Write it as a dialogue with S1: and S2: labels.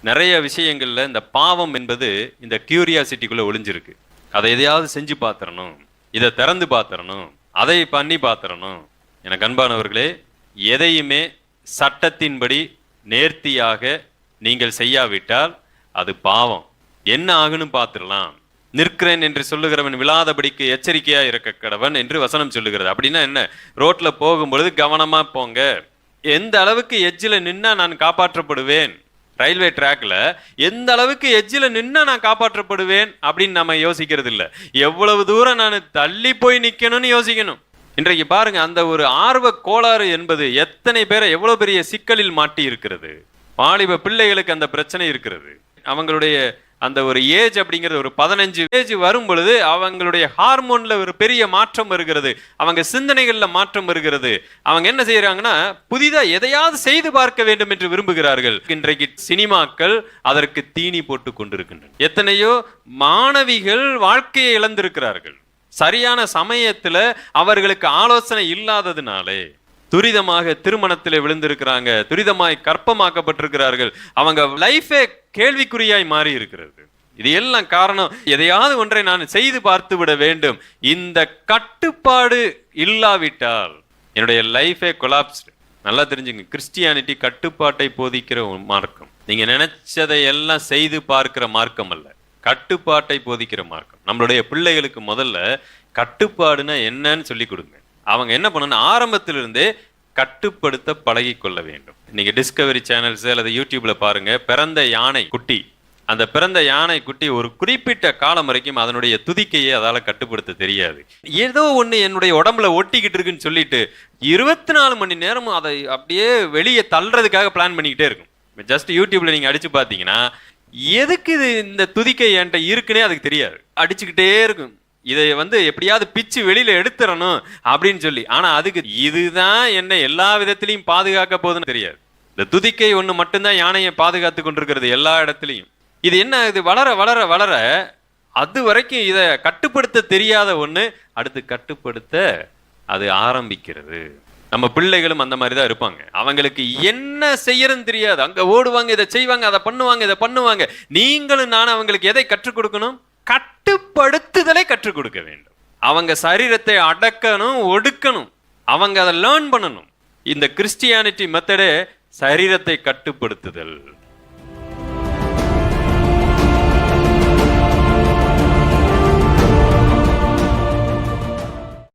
S1: நிறைய விஷயங்களில் இந்த பாவம் என்பது இந்த கியூரியாசிட்டிக்குள்ளே ஒளிஞ்சிருக்கு. அதை எதையாவது செஞ்சு பார்த்துறணும் இதை திறந்து பார்த்துறணும் அதை பண்ணி பார்த்துறணும் எனக்கு அன்பானவர்களே எதையுமே சட்டத்தின்படி நேர்த்தியாக நீங்கள் செய்யாவிட்டால் அது பாவம். என்ன ஆகுன்னு பார்த்துடலாம் நிற்கிறேன் என்று சொல்லுகிறவன் விழாதபடிக்கு எச்சரிக்கையா இருக்க கடவன் என்று வசனம் சொல்லுகிறது. அப்படின்னா என்ன? ரோட்ல போகும்பொழுது கவனமா போங்க. எந்த அளவுக்கு எஜ்ஜில் நின்னா நான் காப்பாற்றப்படுவேன். ரயில்வே ட்ராக்ல எந்த அளவுக்கு எஜ்ஜில் நின்று நான் காப்பாற்றப்படுவேன்? அப்படின்னு நம்ம யோசிக்கிறது இல்லை எவ்வளவு தூரம் நான் தள்ளி போய் நிற்கணும்னு யோசிக்கணும். இன்றைக்கு பாருங்க அந்த ஒரு ஆர்வ கோளாறு என்பது எத்தனை பேரை எவ்வளோ பெரிய சிக்கலில் மாட்டி இருக்கிறது வாலிப பிள்ளைகளுக்கு அந்த பிரச்சனை இருக்கிறது. அவங்களுடைய அந்த ஒரு ஏஜ் அப்படிங்கிறது ஒரு பதினஞ்சு ஏஜ் வரும் பொழுது அவங்களுடைய ஹார்மோனில் ஒரு பெரிய மாற்றம் வருகிறது. அவங்க சிந்தனைகளில் மாற்றம் வருகிறது. அவங்க என்ன செய்கிறாங்கன்னா புதிதாக எதையாவது செய்து பார்க்க வேண்டும் என்று விரும்புகிறார்கள். இன்றைக்கு சினிமாக்கள் அதற்கு தீனி போட்டு கொண்டிருக்கின்றன. எத்தனையோ மாணவிகள் வாழ்க்கையை இழந்திருக்கிறார்கள். சரியான சமயத்தில் அவர்களுக்கு ஆலோசனை இல்லாததுனாலே துரிதமாக திருமணத்தில் விழுந்திருக்கிறாங்க. துரிதமாய் கற்பமாக்கப்பட்டிருக்கிறார்கள் அவங்க லைஃபே கேள்விக்குறியாய் மாறி இருக்கிறது இது எல்லாம் காரணம் எதையாவது ஒன்றை நான் செய்து பார்த்து விட வேண்டும். இந்த கட்டுப்பாடு இல்லாவிட்டால் என்னுடைய லைஃபே கொலாப்ஸ்டு நல்லா தெரிஞ்சுங்க கிறிஸ்டியானிட்டி கட்டுப்பாட்டை போதிக்கிற ஒரு மார்க்கம். நீங்க நினைச்சதை எல்லாம் செய்து பார்க்கிற மார்க்கம் அல்ல. கட்டுப்பாட்டை போதிக்கிற மார்க்கம். நம்மளுடைய பிள்ளைகளுக்கு முதல்ல கட்டுப்பாடுனா என்னன்னு சொல்லி கொடுங்க. அவங்க என்ன பண்ணணும்? ஆரம்பத்திலிருந்தே கட்டுப்படுத்த பழகி கொள்ள வேண்டும். நீங்க டிஸ்கவரி சேனல்ஸ் அல்லது யூடியூப்ல பாருங்க பிறந்த யானை குட்டி. அந்த பிறந்த யானை குட்டி ஒரு குறிப்பிட்ட காலம் வரைக்கும் அதனுடைய துதிக்கையை அதால் கட்டுப்படுத்த தெரியாது. ஏதோ ஒன்று என்னுடைய உடம்புல ஒட்டிக்கிட்டு இருக்குன்னு சொல்லிட்டு இருபத்தி நாலு மணி நேரமும் அதை அப்படியே வெளியே தள்ளுறதுக்காக பிளான் பண்ணிக்கிட்டே இருக்கும். ஜஸ்ட் யூடியூப்ல நீங்க அடிச்சு பார்த்தீங்கன்னா எதுக்கு இது இந்த துதிக்கை என்கிட்ட இருக்குன்னே அதுக்கு தெரியாது. அடிச்சுக்கிட்டே இருக்கும். இதை வந்து எப்படியாவது பிச்சு வெளியில எடுத்துடணும் அப்படின்னு சொல்லி. ஆனா அதுக்கு இதுதான் என்ன எல்லா விதத்திலையும் பாதுகாக்க போகுதுன்னு தெரியாது. இந்த துதிக்கை ஒண்ணு மட்டும்தான் யானையை பாதுகாத்து கொண்டிருக்கிறது எல்லா இடத்துலையும். இது என்ன இது வளர வளர வளர அது வரைக்கும் இதை கட்டுப்படுத்த தெரியாத ஒண்ணு அடுத்து கட்டுப்படுத்த அது ஆரம்பிக்கிறது. நம்ம பிள்ளைகளும் அந்த மாதிரி தான் இருப்பாங்க. அவங்களுக்கு என்ன செய்யறன்னு தெரியாது. அங்க ஓடுவாங்க இதை செய்வாங்க அதை பண்ணுவாங்க இதை பண்ணுவாங்க. நீங்களும் நானும் அவங்களுக்கு எதை கற்றுக் கொடுக்கணும்? கட்டுப்படுத்துதலை கற்றுக் கொடுக்க வேண்டும். அவங்க சரீரத்தை அடக்கணும் ஒடுக்கணும். அவங்க அதை லேர்ன் பண்ணணும். இந்த கிறிஸ்டியானிட்டி மெத்தடே சரீரத்தை கட்டுப்படுத்துதல்.